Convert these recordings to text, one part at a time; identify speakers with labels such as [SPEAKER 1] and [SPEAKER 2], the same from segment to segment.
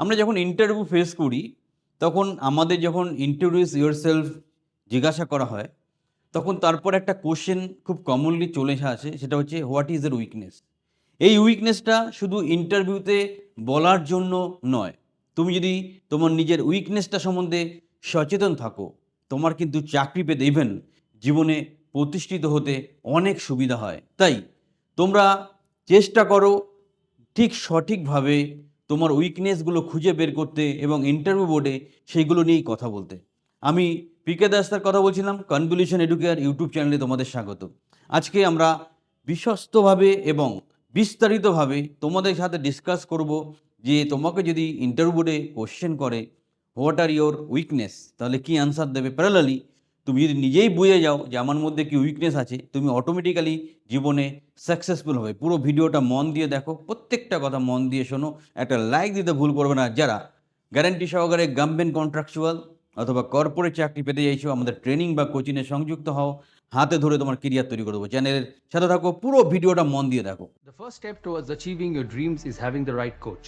[SPEAKER 1] আমরা যখন interview face করি, তখন আমাদের যখন ইন্ট্রোডিউস ইউর সেলফ জিজ্ঞাসা করা হয়, তখন তারপর একটা কোশ্চেন খুব কমনলি চলে আসে, সেটা হচ্ছে হোয়াট ইজ এর উইকনেস এই উইকনেসটা শুধু ইন্টারভিউতে বলার জন্য নয়। তুমি যদি তোমার নিজের উইকনেসটা সম্বন্ধে সচেতন থাকো, তোমার কিন্তু চাকরি পেতে ইভেন জীবনে প্রতিষ্ঠিত হতে অনেক সুবিধা হয়। তাই তোমরা চেষ্টা করো ঠিক সঠিকভাবে তোমার উইকনেসগুলো খুঁজে বের করতে এবং ইন্টারভিউ বোর্ডে সেইগুলো নিয়েই কথা বলতে। আমি পিকে দাস্তার কথা বলছিলাম কনভলিউশন এডুকেয়ার ইউটিউব চ্যানেলে তোমাদের স্বাগত। আজকে আমরা বিশ্বস্তভাবে এবং বিস্তারিতভাবে তোমাদের সাথে ডিসকাস করব যে তোমাকে যদি ইন্টারভিউ বোর্ডে কোশ্চেন করে হোয়াট আর ইয়োর উইকনেস তাহলে কি অ্যান্সার দেবে প্যারালালি তুমি যদি নিজেই বুঝে যাও যে আমার মধ্যে কি উইকনেস আছে, তুমি অটোমেটিক্যালি জীবনে সাকসেসফুল হবে। পুরো ভিডিওটা মন দিয়ে দেখো, প্রত্যেকটা কথা মন দিয়ে শোনো। একটা লাইক দিতে ভুল করবে না। যারা গ্যারান্টি সহকারে গভর্নমেন্ট কন্ট্রাকচুয়াল অথবা কর্পোরেট চাকরি পেতে চাইছো, আমাদের ট্রেনিং বা কোচিংয়ে সংযুক্ত হও। হাতে ধরে তোমার কেরিয়ার তৈরি করে দেবো। চ্যানেলের সাথে থাকো, পুরো ভিডিওটা মন দিয়ে দেখো।
[SPEAKER 2] The first step towards achieving your dreams is having the right coach.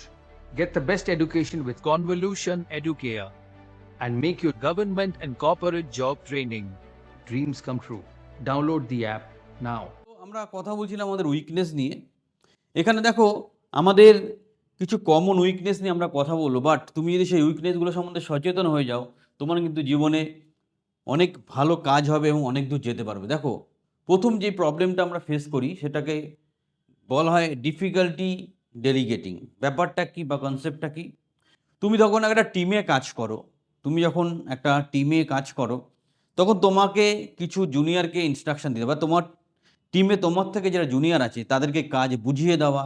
[SPEAKER 2] Get the best education with
[SPEAKER 3] Convolution Educare.
[SPEAKER 2] And make your government and corporate job training. Dreams come true. Download the app now.
[SPEAKER 1] আমরা কথা বলছিলাম আমাদের weakness নিয়ে। এখানে দেখো, আমাদের কিছু common weakness নিয়ে আমরা কথা বলব বাট তুমি যদি সেই উইকনেসগুলো সম্বন্ধে সচেতন হয়ে যাও, তোমার কিন্তু জীবনে অনেক ভালো কাজ হবে এবং অনেক দূর যেতে পারবে। দেখো, প্রথম যে প্রবলেমটা আমরা ফেস করি, সেটাকে বলা হয় ডিফিকাল্টি ডেলিগেটিং ব্যাপারটা কি বা কনসেপ্টটা কি? তুমি যখন একটা টিমে কাজ করো। তুমি যখন একটা টিমে কাজ করো, তখন তোমাকে কিছু জুনিয়রকে ইনস্ট্রাকশন দিতে বা তোমার টিমে তোমার থেকে যারা জুনিয়র আছে, তাদেরকে কাজ বুঝিয়ে দেওয়া,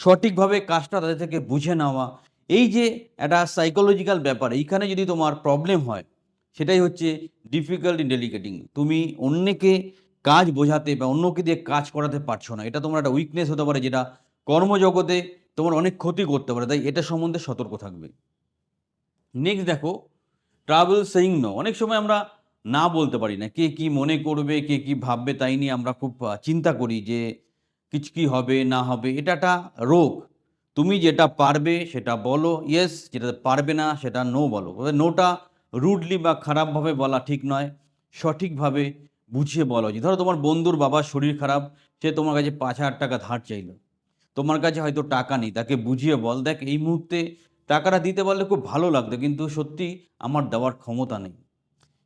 [SPEAKER 1] সঠিকভাবে কাজটা তাদের থেকে বুঝে নেওয়া, এই যে একটা সাইকোলজিক্যাল ব্যাপার, এইখানে যদি তোমার প্রবলেম হয়, সেটাই হচ্ছে ডিফিকাল্ট ইন ডেলিগেটিং তুমি অন্যকে কাজ বোঝাতে বা অন্যকে দিয়ে কাজ করাতে পারছ না, এটা তোমার একটা উইকনেস হতে পারে যেটা কর্মজগতে তোমার অনেক ক্ষতি করতে পারে, তাই এটা সম্বন্ধে সতর্ক থাকবে। নেক্সট দেখো ট্রাভেল সেইং নো। অনেক সময় আমরা না বলতে পারি না, কে কি মনে করবে, কে কি ভাববে তাই নিয়ে আমরা খুব চিন্তা করি যে কিছু কি হবে, না হবে। এটা একটা রোগ। তুমি যেটা পারবে সেটা বলো ইয়েস যেটা পারবে না সেটা নো বলো। নোটা রুডলি বা খারাপভাবে বলা ঠিক নয়, সঠিকভাবে বুঝিয়ে বলা উচিত ধরো তোমার বন্ধুর বাবার শরীর খারাপ, সে তোমার কাছে পাঁচ হাজার টাকা ধার চাইলো। তোমার কাছে হয়তো টাকা নেই, তাকে বুঝিয়ে বল, দেখ এই মুহূর্তে টাকাটা দিতে পারলে খুব ভালো লাগতো, কিন্তু সত্যি আমার দেওয়ার ক্ষমতা নেই।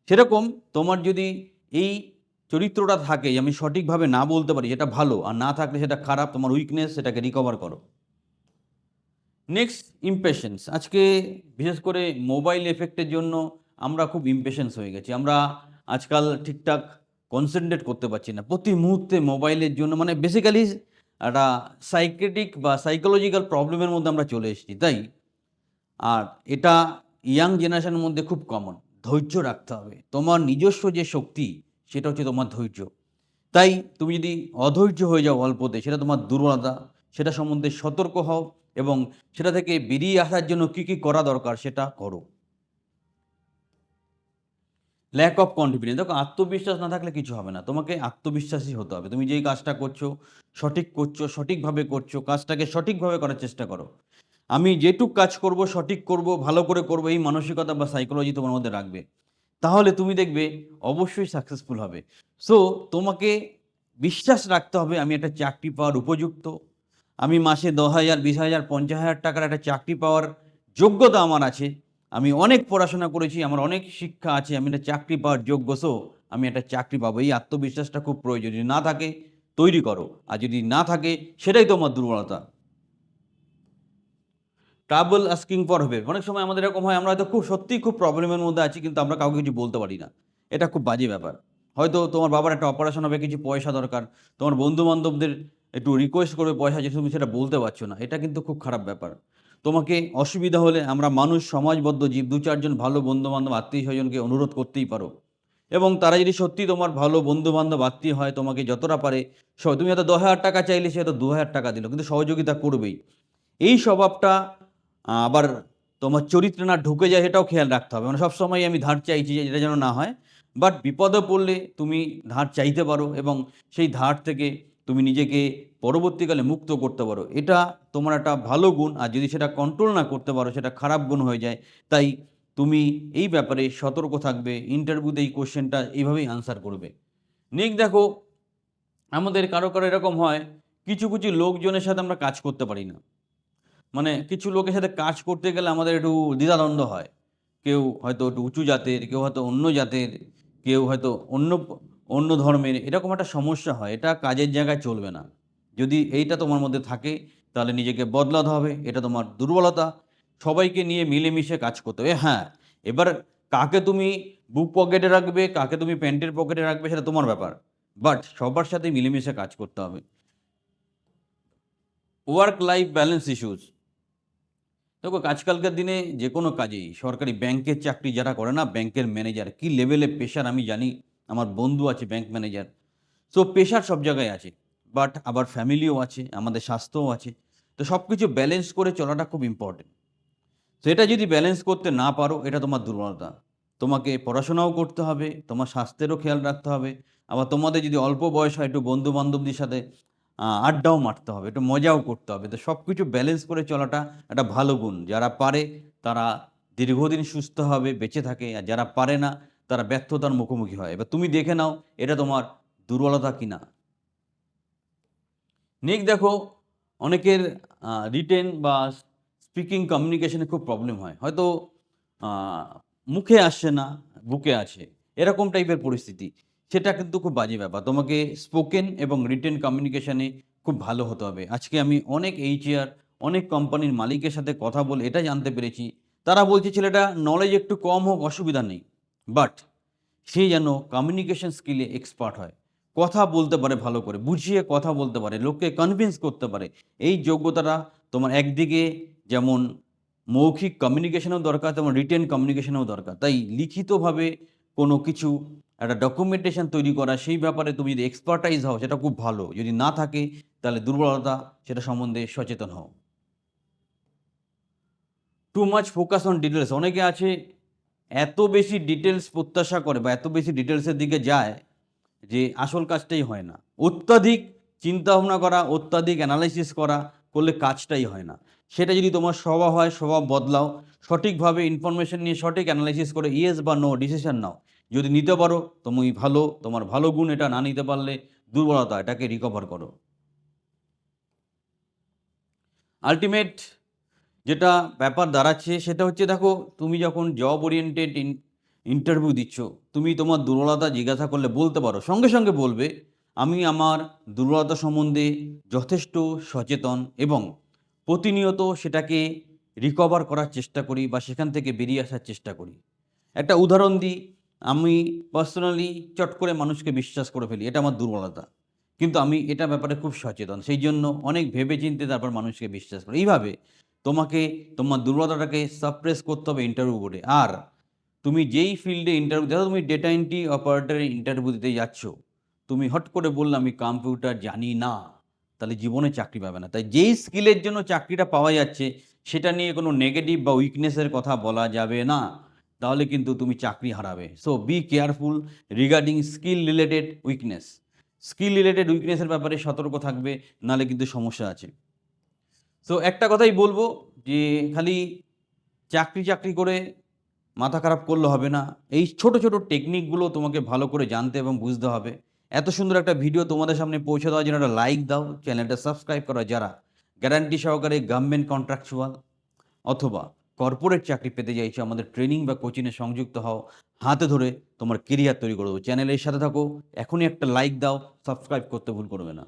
[SPEAKER 1] সেরকম তোমার যদি এই চরিত্রটা থাকে আমি সঠিকভাবে না বলতে পারি, সেটা ভালো, আর না থাকলে সেটা খারাপ, তোমার উইকনেস সেটাকে রিকভার করো। নেক্সট ইমপেশেন্স আজকে বিশেষ করে মোবাইল এফেক্টের জন্য আমরা খুব ইমপেশেন্স হয়ে গেছি। আমরা আজকাল ঠিকঠাক কনসেন্ট্রেট করতে পারছি না। প্রতি মুহূর্তে মোবাইলের জন্য মানে বেসিক্যালি একটা সাইকেটিক বা সাইকোলজিক্যাল প্রবলেমের মধ্যে আমরা চলে এসেছি, তাই? আর এটা ইয়াং জেনারেশনের মধ্যে খুব কমন ধৈর্য রাখতে হবে। তোমার নিজস্ব যে শক্তি, সেটা হচ্ছে তোমার ধৈর্য। তাই তুমি যদি অধৈর্য হয়ে যাও অল্পতে, সেটা তোমার দুর্বলতা, সেটা সম্বন্ধে সতর্ক হও এবং সেটা থেকে বেরিয়ে আসার জন্য কী কী করা দরকার, সেটা করো। ল্যাক অফ কনফিডেন্স দেখো আত্মবিশ্বাস না থাকলে কিছু হবে না, তোমাকে আত্মবিশ্বাসী হতে হবে। তুমি যেই কাজটা করছ, সঠিক করছ, সঠিকভাবে করছ, কাজটাকে সঠিকভাবে করার চেষ্টা করো। আমি যেটুক কাজ করব, সঠিক করব, ভালো করে করব, এই মানসিকতা বা সাইকোলজি তোমার মধ্যে রাখবে। তাহলে তুমি দেখবে অবশ্যই সাকসেসফুল হবে। সো তোমাকে বিশ্বাস রাখতে হবে আমি একটা চাকরি পাওয়ার উপযুক্ত। আমি মাসে দশ হাজার, বিশ হাজার, পঞ্চাশ হাজার টাকার একটা চাকরি পাওয়ার যোগ্যতা আমার আছে। আমি অনেক পড়াশোনা করেছি, আমার অনেক শিক্ষা আছে, আমি একটা চাকরি পাওয়ার যোগ্য সো আমি একটা চাকরি পাবো। এই আত্মবিশ্বাসটা খুব প্রয়োজন যদি না থাকে, তৈরি করো। আর যদি না থাকে, সেটাই তোমার দুর্বলতা। ট্রাভেল আস্কিং ফর হবে অনেক সময় আমাদের এরকম হয়, আমরা হয়তো খুব সত্যিই খুব প্রবলেমের মধ্যে আছি, কিন্তু আমরা কাউকে কিছু বলতে পারি না। এটা খুব বাজে ব্যাপার। হয়তো তোমার বাবার একটা অপারেশন হবে, কিছু পয়সা দরকার, তোমার বন্ধু বান্ধবদের একটু রিকোয়েস্ট করবে পয়সা, যে তুমি সেটা বলতে পারছ না। এটা কিন্তু খুব খারাপ ব্যাপার। তোমাকে অসুবিধা হলে আমরা মানুষ সমাজবদ্ধ জীব, দু চারজন ভালো বন্ধু বান্ধব আত্মীয় স্বজনকে অনুরোধ করতেই পারো। এবং তারা যদি সত্যি তোমার ভালো বন্ধু বান্ধব আত্মীয় হয়, তোমাকে যতটা পারে তুমি হয়তো দশ হাজার টাকা চাইলে সে হয়তো দু হাজার টাকা দিল, কিন্তু সহযোগিতা করবেই। এই স্বভাবটা আবার তোমার চরিত্রে না ঢুকে যায় সেটাও খেয়াল রাখতে হবে। মানে সবসময় আমি ধার চাইছি যে এটা যেন না হয়। বাট বিপদে পড়লে তুমি ধার চাইতে পারো এবং সেই ধার থেকে তুমি নিজেকে পরবর্তীকালে মুক্ত করতে পারো। এটা তোমার একটা ভালো গুণ। আর যদি সেটা কন্ট্রোল না করতে পারো, সেটা খারাপ গুণ হয়ে যায়। তাই তুমি এই ব্যাপারে সতর্ক থাকবে। ইন্টারভিউতে এই কোশ্চেনটা এইভাবেই আনসার করবে। নেক্সট দেখো, আমাদের কারও কারও এরকম হয়, কিছু কিছু লোকজনের সাথে আমরা কাজ করতে পারি না। মানে কিছু লোকের সাথে কাজ করতে গেলে আমাদের একটু দ্বিধাদ্বন্দ্ব হয়। কেউ হয়তো একটু উঁচু জাতের, কেউ হয়তো অন্য জাতের, কেউ হয়তো অন্য অন্য ধর্মের, এরকম একটা সমস্যা হয়। এটা কাজের জায়গায় চলবে না। যদি এইটা তোমার মধ্যে থাকে, তাহলে নিজেকে বদলাতে হবে। এটা তোমার দুর্বলতা। সবাইকে নিয়ে মিলেমিশে কাজ করতে হবে। হ্যাঁ এবার কাকে তুমি বুক পকেটে রাখবে, কাকে তুমি প্যান্টের পকেটে রাখবে, সেটা তোমার ব্যাপার। বাট সবার সাথে মিলেমিশে কাজ করতে হবে। ওয়ার্ক লাইফ ব্যালেন্স ইস্যুস দেখো, আজকালকার দিনে যে কোনো কাজেই সরকারি ব্যাংকের চাকরি যারা করে না, ব্যাংকের ম্যানেজার, কি লেভেলে পেশার আমি জানি, আমার বন্ধু আছে ব্যাংক ম্যানেজার সো পেশার সব জায়গায় আছে বাট আবার ফ্যামিলিও আছে, আমাদের স্বাস্থ্যও আছে, তো সব কিছু ব্যালেন্স করে চলাটা খুব ইম্পর্টেন্ট সেটা যদি ব্যালেন্স করতে না পারো, এটা তোমার দুর্বলতা। তোমাকে পড়াশোনাও করতে হবে, তোমার স্বাস্থ্যেরও খেয়াল রাখতে হবে, আবার তোমাদের যদি অল্প বয়স হয়, একটু বন্ধু বান্ধবদের সাথে আড্ডাও মারতে হবে, একটু মজাও করতে হবে। তো সব কিছু ব্যালেন্স করে চলাটা একটা ভালো গুণ। যারা পারে, তারা দীর্ঘদিন সুস্থ হবে, বেঁচে থাকে, আর যারা পারে না, তারা ব্যর্থতার মুখোমুখি হয়। এবার তুমি দেখে নাও, এটা তোমার দুর্বলতা কিনা? নেক্সট দেখো, অনেকের রিটেন বা স্পিকিং কমিউনিকেশনে খুব প্রবলেম হয়। হয়তো মুখে আসছে না, বুকে আছে। এরকম টাইপের পরিস্থিতি। সেটা কিন্তু খুব বাজে ব্যাপার। তোমাকে স্পোকেন এবং রিটেন কমিউনিকেশনে খুব ভালো হতে হবে। আজকে আমি অনেক এইচআর অনেক কোম্পানির মালিকের সাথে কথা বলে এটা জানতে পেরেছি। তারা বলছে, ছেলেটা নলেজ একটু কম হোক, অসুবিধা নেই। বাট সে যেন কমিউনিকেশন স্কিলে এক্সপার্ট হয়। কথা বলতে পারে ভালো করে, বুঝিয়ে কথা বলতে পারে, লোককে কনভিন্স করতে পারে। এই যোগ্যতাটা তোমার একদিকে যেমন মৌখিক কমিউনিকেশনেও দরকার, তেমন রিটেন কমিউনিকেশনেও দরকার। তাই লিখিতভাবে কোনো কিছু একটা ডকুমেন্টেশন তৈরি করা, সেই ব্যাপারে তুমি যদি এক্সপার্টাইজ হও, সেটা খুব ভালো। যদি না থাকে, তাহলে দুর্বলতা, সেটা সম্বন্ধে সচেতন হও। Too much focus on details অনেকে আছে, এত বেশি ডিটেলস প্রত্যাশা করে বা এত বেশি ডিটেলসের দিকে যায় যে আসল কাজটাই হয় না। অত্যাধিক চিন্তা ভাবনা করা, অত্যাধিক অ্যানালাইসিস করা করলে কাজটাই হয় না। সেটা যদি তোমার স্বভাব হয়, স্বভাব বদলাও, সঠিকভাবে ইনফরমেশন নিয়ে সঠিক অ্যানালাইসিস করে ইয়েস বা নো ডিসিশন নাও যদি নিতে পারো, তুমি ভালো, তোমার ভালো গুণ এটা না নিতে পারলে দুর্বলতা এটাকে রিকভার করো। আলটিমেট যেটা ব্যাপার দাঁড়াচ্ছে সেটা হচ্ছে দেখো, তুমি যখন জব ওরিয়েন্টেড ইন্টারভিউ দিচ্ছ, তুমি তোমার দুর্বলতা জিজ্ঞাসা করলে বলতে পারো। সঙ্গে সঙ্গে বলবে, আমি আমার দুর্বলতা সম্বন্ধে যথেষ্ট সচেতন এবং প্রতিনিয়ত সেটাকে রিকভার করার চেষ্টা করি বা সেখান থেকে বেরিয়ে আসার চেষ্টা করি। একটা উদাহরণ দিই আমি পার্সোনালি চট করে মানুষকে বিশ্বাস করে ফেলি, এটা আমার দুর্বলতা। কিন্তু আমি এটা ব্যাপারে খুব সচেতন সেই জন্য অনেক ভেবে চিন্তে তারপর মানুষকে বিশ্বাস করি। এইভাবে তোমাকে, তোমার দুর্বলতাটাকে সাপ্রেস করতে হবে ইন্টারভিউ করে আর তুমি যেই ফিল্ডে ইন্টারভিউ দেখো তুমি ডেটা এন্ট্রি অপারেটরের ইন্টারভিউ দিতে যাচ্ছ, তুমি হট করে বললে, আমি কম্পিউটার জানি না, তাহলে জীবনে চাকরি পাবে না। তাই যেই স্কিলের জন্য চাকরিটা পাওয়া যাচ্ছে, সেটা নিয়ে কোনো নেগেটিভ বা উইকনেসের কথা বলা যাবে না। তাহলে কিন্তু তুমি চাকরি হারাবে। So be careful regarding skill related weakness skill related উইকনেসের ব্যাপারে সতর্ক থাকবে, নাহলে কিন্তু সমস্যা আছে। সো একটা কথাই বলব যে, খালি চাকরি চাকরি করে মাথা খারাপ করলে হবে না। এই ছোট ছোট টেকনিকগুলো তোমাকে ভালো করে জানতে এবং বুঝতে হবে। এত সুন্দর একটা ভিডিও তোমাদের সামনে পৌঁছে দেওয়ার জন্য একটা লাইক দাও চ্যানেলটা সাবস্ক্রাইব করা যারা। গ্যারান্টি সহকারে গভর্নমেন্ট কন্ট্রাকচুয়াল অথবা কর্পোরেট চাকরি পেতে চাইছো, আমাদের ট্রেনিং বা কোচিংয়ে সংযুক্ত হও, হাতে ধরে তোমার কেরিয়ার তৈরি করব। চ্যানেলের সাথে থাকো, এখনই একটা লাইক দাও সাবস্ক্রাইব করতে ভুল করবে না।